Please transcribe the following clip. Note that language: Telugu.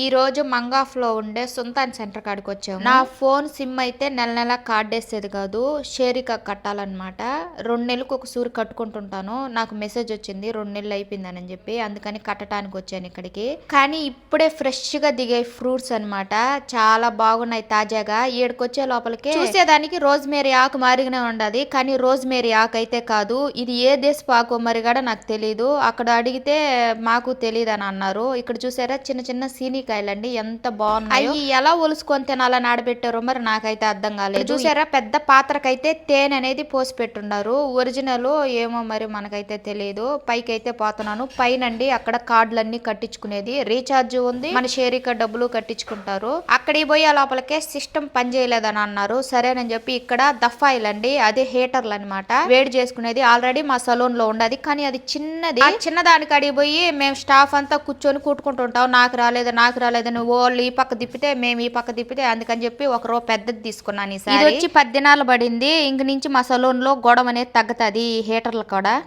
ఈ రోజు మంగాఫ్లో ఉండే సుల్తాన్ సెంటర్ కాడికి వచ్చాము నా ఫోన్ సిమ్ అయితే నెల నెల కార్డ్ వేసేది కాదు షేరిక కట్టాలన్నమాట. రెండు నెలలకు ఒక సూరి కట్టుకుంటుంటాను. నాకు మెసేజ్ వచ్చింది రెండు నెలలు అయిపోయిందని చెప్పి అందుకని కట్టడానికి వచ్చాను ఇక్కడికి. కానీ ఇప్పుడే ఫ్రెష్గా దిగే ఫ్రూట్స్ అన్నమాట. చాలా బాగున్నాయి తాజాగా. ఈడకొచ్చే లోపలికి చూసేదానికి రోజ్ మేరీ ఆకు మారిగానే ఉండదు. కానీ రోజ్ మేరీ ఆకు అయితే కాదు. ఇది ఏ దేశపు ఆకు మరి కూడా నాకు తెలియదు అక్కడ అడిగితే మాకు తెలియదు అని అన్నారు. ఇక్కడ చూసారా? చిన్న చిన్న సీనికాయలండి ఎంత బాగున్నాయి. అవి ఎలా ఒలుసుకొని తినాలని ఆడబెట్టారో మరి నాకైతే అర్థం కాలేదు. చూసారా పెద్ద పాత్రకైతే తేనె అనేది పోసి పెట్టున్నారు. ఒరిజినల్ ఏమో మరి మనకైతే తెలియదు పైకి అయితే పోతున్నాను. పైనండి అక్కడ కార్డులన్నీ కట్టించుకునేది. రీఛార్జ్ ఉంది. మన షేరిక డబ్బులు కట్టించుకుంటారు. అక్కడికి పోయి ఆ లోపలికే సిస్టమ్ పనిచేయలేదని అన్నారు. సరేనని చెప్పి ఇక్కడ దఫాయిల్ అండి అదే హీటర్లు అన్నమాట వేడి చేసుకునేది ఆల్రెడీ మా సలూన్లో ఉండదు. కానీ అది చిన్నది. ఆ చిన్న దానికి అడిగి పోయి మేము స్టాఫ్ అంతా కూర్చొని కూట్టుకుంటుంటాం నాకు రాలేదు నాకు రాలేదు. నువ్వు వాళ్ళు ఈ పక్క తిప్పితే మేము ఈ పక్క తిప్పితే అందుకని చెప్పి ఒక రో పెద్దది తీసుకున్నాను ఈసారి. ఇది వచ్చి పది దినాలు పడింది. ఇంక నుంచి మా సలూన్లో గొడవ అనేది తగ్గుతుంది ఈ హీటర్లు కూడా.